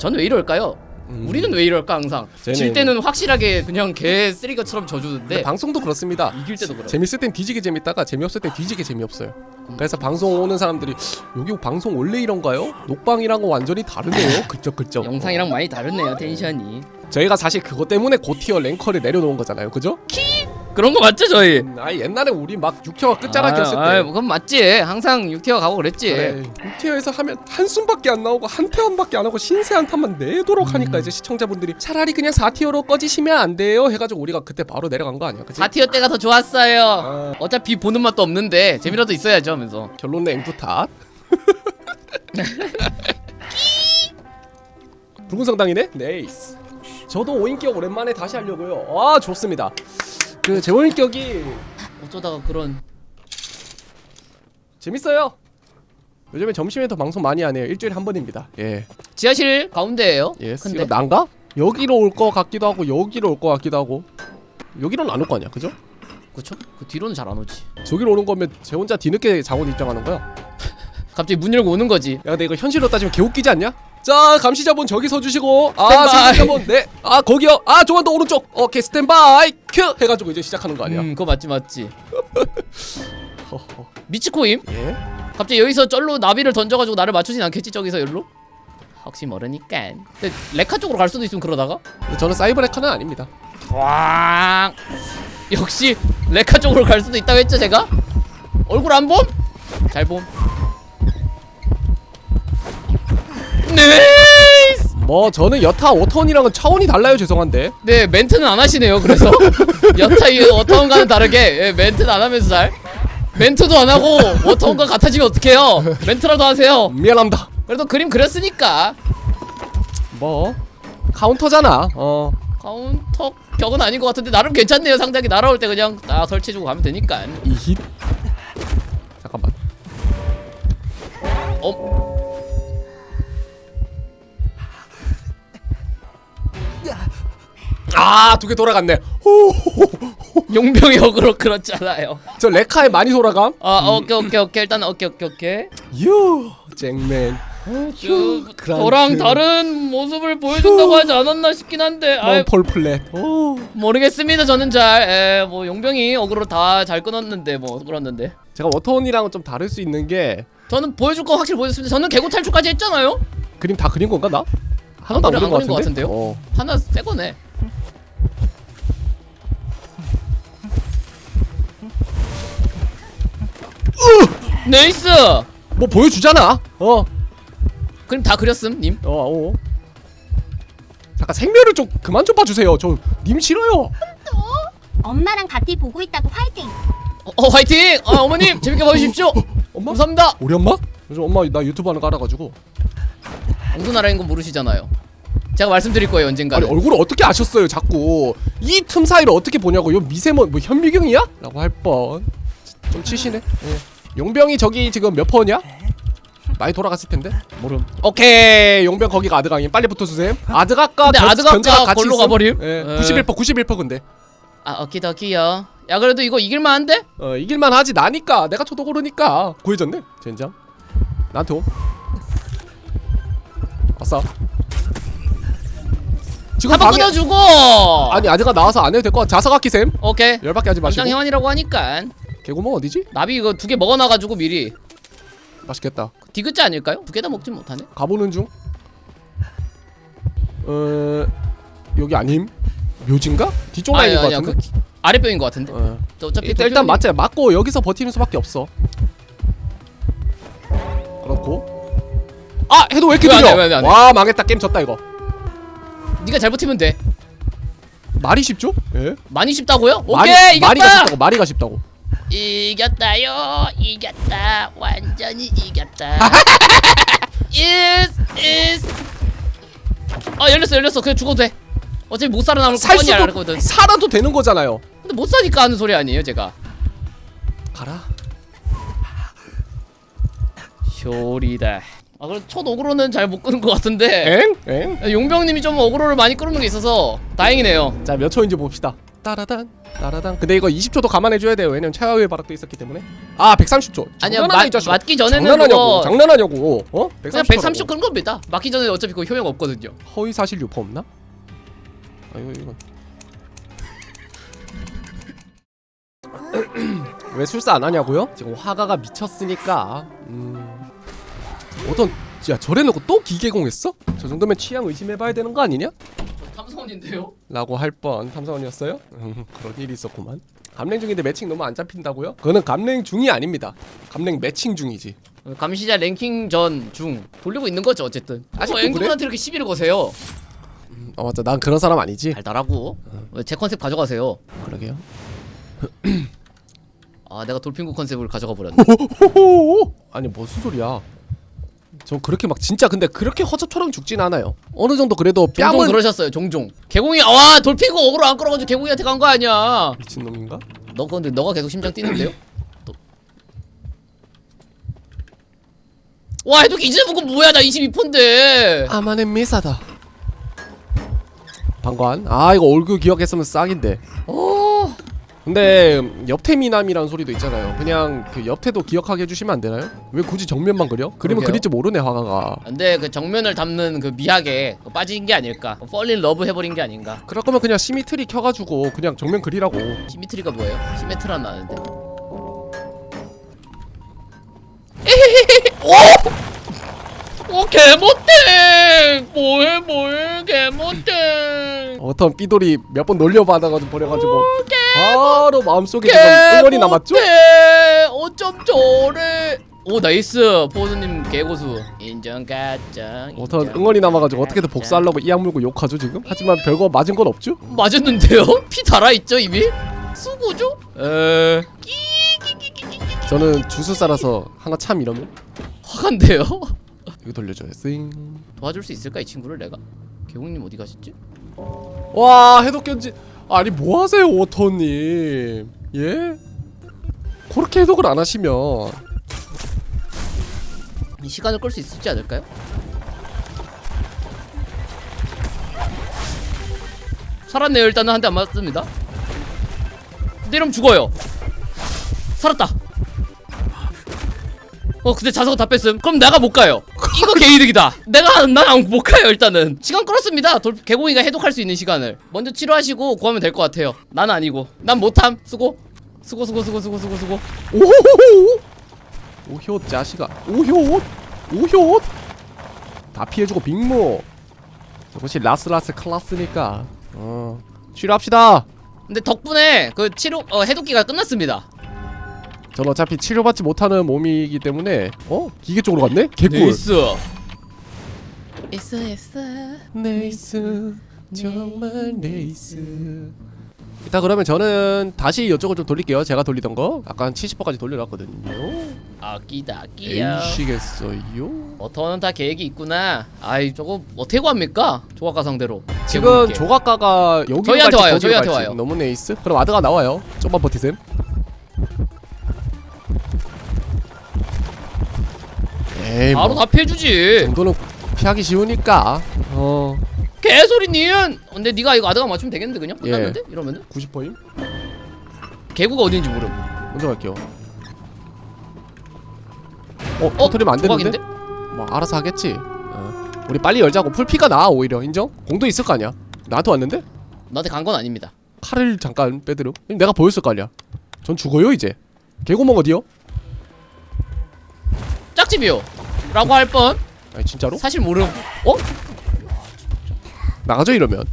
전왜 이럴까요? 음. 우리는 왜 이럴까 항상 쟤는- 질 때는 확실하게 그냥 개 근데 져주는데 방송도 그렇습니다. 이길 때도 그래 재밌을 땐 뒤지게 재밌다가 재미없을 땐 뒤지게 재미없어요. 그래서 방송 오는 사람들이 여기 방송 원래 이런가요? 녹방이랑 은 완전히 다르네요. 그쪽. 영상이랑 많이 다르네요 텐션이 저희가 사실 그것 때문에 고티어 랭커를 내려놓은 거잖아요. 그죠? 그런 거 맞죠 저희? 음, 아 옛날에 우리 막 6티어가 끝자락이었을 아, 아, 때 그건 맞지. 항상 6티어 가고 그랬지. 그래, 6티어에서 하면 한숨밖에 안 나오고 한 태원밖에 안 하고 신세 한 탄만 내도록 음. 하니까 이제 시청자분들이 차라리 그냥 4티어로 꺼지시면 안 돼요 해가지고 우리가 그때 바로 내려간 거 아니야? 그치? 4티어 때가 더 좋았어요. 아, 어차피 보는 맛도 없는데 재미라도 있어야죠 하면서. 결론은 앵두탓 붉은 성당이네? 네이스. 저도 5인격 오랜만에 다시 하려고요. 아 좋습니다 그제 5인격이 어쩌다가 그런 재밌어요 요즘에 점심에도 방송 많이 하네요 일주일에 한 번입니다 예 지하실 가운데예요 예, 근데 이거 난가? 여기로 올거 같기도 하고 여기로 올거 같기도 하고 여기로는 안 올 거 아니야, 그죠? 그쵸? 그 뒤로는 잘 안 오지 저기로 오는 거면 제 혼자 뒤늦게 자원 입장하는 거야. 갑자기 문 열고 오는 거지 야, 근데 이거 현실로 따지면 개웃기지 않냐? 자, 감시자분 저기 서주시고, 아, 스탠바이. 생존자분, 네, 아 거기요, 아 조금 더 오른쪽, 오케이 스탠바이 큐 해가지고 이제 시작하는 거 아니야? 음 그거 맞지 맞지 허허. 미치코임? 예? 갑자기 여기서 쩔로 나비를 던져가지고 나를 맞추진 않겠지 저기서 열로? 혹시 모르니까 근데 레카 쪽으로 갈 수도 있으면 그러다가 저는 사이버레카는 아닙니다. 왕 역시 레카 쪽으로 갈 수도 있다고 했죠 제가? 얼굴 안 봄? 잘 봄. 네이스! 뭐 저는 여타 워턴이랑은 차원이 달라요, 죄송한데. 네 멘트는 안 하시네요 그래서 여타 이 워터원과는 다르게 예, 멘트는 안 하면서 잘 멘트도 안 하고 워터원과 같아지면 어떡해요 멘트라도 하세요 미안합니다. 그래도 그림 그렸으니까 뭐 카운터잖아. 어. 카운터 격은 아닌 것 같은데 나름 괜찮네요 상당히 날아올 때 그냥 딱 설치해주고 가면 되니까 이 힛. 잠깐만. 어? 아, 두 개 돌아갔네. 호. 용병이 어그로 그렇잖아요 저 레카에 많이 돌아감. 아 오케이 오케이 오케이 일단 오케이 오케이 오케이 유, 잭맨. 저 그란트. 저랑 다른 모습을 보여준다고 하지 않았나 싶긴 한데 아 몬폴 플랫. 오. 모르겠습니다 저는 잘뭐 용병이 어그로 다 잘 끊었는데 뭐 그렇는데 제가 워터원이랑은 좀 다를 수 있는 게 저는 보여줄 거 확실히 보여줬습니다 저는 개고 탈출까지 했잖아요 그림 다 그린 건가 나? 하나도 안 그래, 그린 안것 그린 것 같은데. 같은데요? 어. 하나 새 거네 네이스 뭐 보여주잖아. 어. 그림 다 그렸음 님 어. 어. 잠깐 생면을 좀 그만 좀 봐주세요. 저 님 싫어요. 엄마랑 같이 보고 있다고 화이팅! 어, 어 화이팅 아 어머님 재밌게 봐주십시오 엄마? 감사합니다 우리 엄마? 요즘 엄마 나 유튜브 하는 거 알아가지고. 어느 나라인 건 모르시잖아요 제가 말씀드릴 거예요 언젠가 아니 얼굴을 어떻게 아셨어요? 자꾸 이 틈 사이를 어떻게 보냐고. 요 미세먼 뭐 현미경이야? 라고 할 뻔. 좀 치시네. 예. 용병이 저기 지금 몇 퍼냐? 많이 돌아갔을 텐데. 모름. 오케이. 용병 거기가 아드강이 빨리 붙어주세요. 아드각과 근데 변- 아드각과 변자가 같이 걸로 있음? 가버림? 예, 예. 91% 91% 근데. 아 오키도키요. 야 그래도 이거 이길만한데? 어 이길만 하지. 나니까. 내가 쳐도 고르니까. 구해졌네 젠장. 나한테 옴. 아싸 지금 한번 방에 끊어주고! 아니 아드가 나와서 안 해도 될것 같아. 자석아키 쌤 오케이. 열받게 하지 마시고. 당장 회원이라고 하니까 개구멍 어디지? 나비 이거 두 개 먹어놔가지고 미리 맛있겠다 디귿자 아닐까요? 두 개 다 먹진 못하네 가보는 중 어... 여기 아님? 묘진가? 뒤쪽 라인인 것 아니야 같은데? 그 기- 아랫뼈인 것 같은데 어. 또 어차피 일단, 일단 맞자 맞고 여기서 버티는 수밖에 없어 그렇고 아 해도 왜 이렇게 왜안 느려 해, 왜안 해? 와 망했다 게임 졌다 이거 네가 잘 버티면 돼 말이 쉽죠? 예 많이 쉽다고요? 오케이 이겼다 말이가 쉽다고 말이가 쉽다고 이겼다요. 이겼다. 완전히 이겼다. Is is. 아 열렸어 열렸어. 그냥 죽어도 돼. 어차피 못거살 뻔히 수도 알거든. 살아도 되는 거잖아요. 근데 못 사니까 하는 소리 아니에요 제가? 가라. 쇼리다. 아 그래 첫 어그로는 잘 못 끄는 것 같은데. 엥? 엥? 용병님이 좀 어그로를 많이 끌는 게 있어서 다행이네요. 자몇 초인지 봅시다 따라단 따라단 근데 이거 20초도 감안해줘야 돼요 왜냐면 최하위의 바락도 있었기 때문에 아 130초 아니야 장난하냐, 맞, 이 자식아. 맞기 전에는 장난하냐고 그거 장난하냐고 어? 그냥 130 끄는 겁니다 맞기 전에 어차피 그거 효용 없거든요 허위 사실 유포 없나? 아이고 이거 왜 술사 안 하냐고요? 지금 화가가 미쳤으니까 음 어떤 야 저래놓고 또 기계공했어? 저 정도면 취향 의심해봐야 되는 거 아니냐? 탐사원인데요? 라고 할 뻔. 탐사원이었어요? 음, 그런 일이 있었구만. 감랭 중인데 매칭 너무 안 잡힌다고요? 그거는 감랭 중이 아닙니다. 감랭 매칭 중이지. 감시자 랭킹 전 중 돌리고 있는 거죠 어쨌든. 아직도 어, 앵두분한테 이렇게 시비를 거세요? 아 맞다 난 그런 사람 아니지? 달달하고. 왜제 컨셉 가져가세요. 그러게요. 아 내가 돌핑구 컨셉을 가져가 버렸네. 호호호! 아니 무슨 소리야 전 그렇게 막 진짜 근데 그렇게 허접처럼 죽진 않아요. 어느 정도 그래도 종종 뺨은 그러셨어요 종종. 개공이 와 돌핑구 어그로 안 끌어가지고 개공이한테 간 거 아니야. 미친 놈인가? 너 근데 너가 계속 심장 뛰는데요? 또. 와 해독 이제 보고 뭐야? 나 22%인데. 아마네 미사다. 방관. 아 이거 얼굴 기억했으면 싹인데. 어 근데 옆태미남이라는 소리도 있잖아요 그냥 그 옆태도 기억하게 해주시면 안 되나요? 왜 굳이 정면만 그려? 그리면 그러게요. 그릴 줄 모르네 화가가 근데 그 정면을 담는 그 미학에 빠진 게 아닐까 펄린 러브 해버린 게 아닌가 그럴 거면 그냥 시미트리 켜가지고 그냥 정면 그리라고 시미트리가 뭐예요? 시메트라는 아는데 오! 오 개못돼 뭐해 뭐해 개못돼 어떤 삐돌이 몇 번 놀려받아가지고 버려가지고 바로 마음속에 지금 응원이 남았죠? 어쩜 저래 오 나이스 포즈님 개고수 인정 가짱 어떤 응원이 남아가지고 어떻게든. 복수하려고 이 악 물고 욕하죠 지금? 하지만 별거 맞은 건 없죠? 맞았는데요? 피 달아있죠 이미? 수고죠? 에 저는 주술사라서 하나 참 이러면 화간데요? 이거 돌려줘요 싱. 도와줄 수 있을까 이 친구를 내가? 개국님 어디 가셨지? 와 해독 견지 아니 뭐하세요 워터님? 예? 그렇게 해독을 안 하시면 이 시간을 끌 수 있을지 않을까요? 살았네요 일단은. 한 대 안 맞습니다. 근데 이러면 죽어요. 살았다 어 근데 자석은 다 뺐음. 그럼 내가 못 가요. 이거 개이득이다. 내가 난못 가요 일단은. 시간 끌었습니다. 돌, 개공이가 해독할 수 있는 시간을. 먼저 치료하시고 구하면 될 것 같아요. 난 아니고. 난 못함. 수고. 수고 수고 수고 수고 수고 수고. 오호호호! 오효 자식아. 오효 오효 다 피해주고 빅모. 저것이 라스라스 클라스니까. 어 치료합시다. 근데 덕분에 그 치료 어, 해독기가 끝났습니다 전 어차피 치료받지 못하는 몸이기 때문에 어? 기계 쪽으로 갔네? 개꿀. 네이스. 에스 에스 네이스. 정말 네이스. 일단 그러면 저는 다시 이쪽을 좀 돌릴게요. 제가 돌리던 거. 아까 한 70%까지 돌려놨거든요. 아끼다 아끼야. 에이시겠어요? 어터는 다 계획이 있구나. 아이 저거 어떻게 구합니까? 조각가 상대로. 지금. 조각가가 여기로 저희한테 갈지 와요, 저희한테 갈지. 와요. 너무 네이스? 그럼 아드가 나와요. 좀만 버티셈 에이 바로 뭐다 피해주지 정도는 피하기 쉬우니까 어 개소리 니은 근데 네가 이거 아드가 맞추면 되겠는데 그냥 예. 끝났는데 이러면은 90%임? 개구가 어딘지 모름 먼저 갈게요 어? 터트리면 안 되는데? 조각인데? 뭐 알아서 하겠지 어. 우리 빨리 열자고 풀피가 나 오히려 인정? 공도 있을 거 아니야 나한테 왔는데? 나한테 간 건 아닙니다 칼을 잠깐 빼드려 내가 보였을 거 아니야 전 죽어요 이제 개구멍 어디요? 짝집이요 라고 할 뻔. 아니 진짜로? 사실 모름. 어? 나가죠 이러면.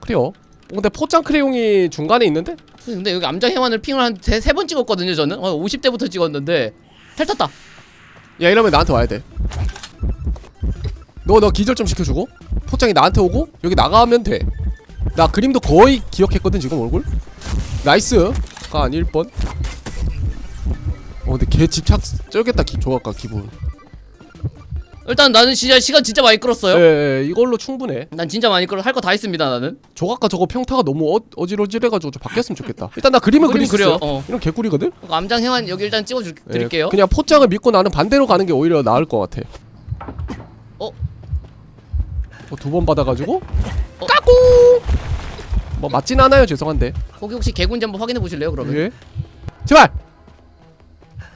그래요. 어, 근데 포장 크레용이 중간에 있는데? 근데 여기 암자 해완을 핑을 한 세 번 찍었거든요 저는. 어, 50대부터 찍었는데. 텔 탔다. 야 이러면 나한테 와야 돼너 너 기절 좀 시켜주고. 포장이 나한테 오고 여기 나가면 돼 나 그림도 거의 기억했거든 지금 얼굴. 나이스가 아닐 뻔. 어 근데 걔 집착 쩔겠다 기, 조각가 기분 일단 나는 진짜 시간 진짜 많이 끌었어요. 예, 예 이걸로 충분해. 난 진짜 많이 끌어 할 거 다 했습니다 나는. 조각가 저거 평타가 너무 어, 어지러지해가지고 좀 바뀌었으면 좋겠다. 일단 나 그림을 그림 그릴 수 있어 그려, 어. 이런 개꿀이거든? 그거 암장 해완 여기 일단 찍어 줄 예, 드릴게요. 그냥 포장을 믿고 나는 반대로 가는 게 오히려 나을 것 같아. 어? 두 번 받아가지고? 어? 까꿍! 뭐 맞진 않아요 죄송한데. 거기 혹시 개군지 한번 확인해 보실래요 그러면? 예. 제발!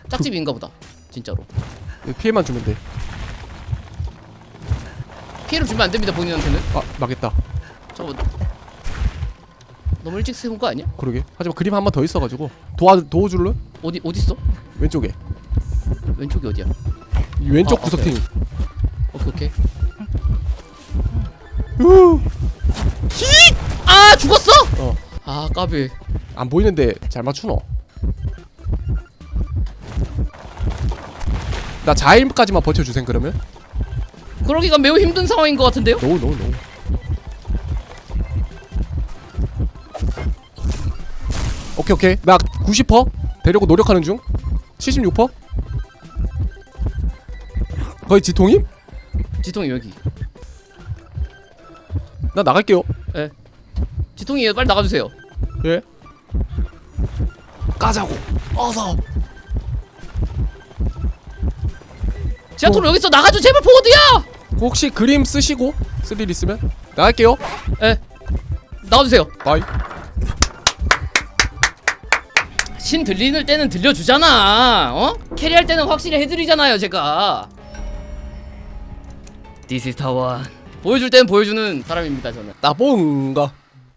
짝집인가 보다 진짜로. 피해만 주면 돼. 피해를 주면 안 됩니다 본인한테는 아 망했다. 저거 너무 일찍 세운 거 아니야? 그러게. 하지만 그림 한 번 더 있어가지고 도와 도와줄래? 어디 어디 있어? 왼쪽에. 왼쪽이 어디야? 이 왼쪽 아, 구석탱이. 오케이 오케이 우! 아 죽었어? 어. 아 까비 안 보이는데 잘 맞추노. 나 자일까지만 버텨주셈 그러면. 그러기가 매우 힘든 상황인 것 같은데요? 노 노 노. 오케이 오케이. 나 90% 되려고 노력하는 중? 76% 거의 지통임? 지통이 여기. 나 나갈게요. 지통이 빨리 나가주세요. 예. 까자고. 어서 지하토로 여기 있어 나가줘. 제발 포워드야! 혹시 그림 쓰시고? 쓸 일 있으면? 나갈게요. 예. 나가주세요. 바이. 신 들리는 때는 들려주잖아. 어? 캐리할 때는 확실히 해드리잖아요 제가. This is Taiwan 보여줄 때는 보여주는 사람입니다 저는. 나본가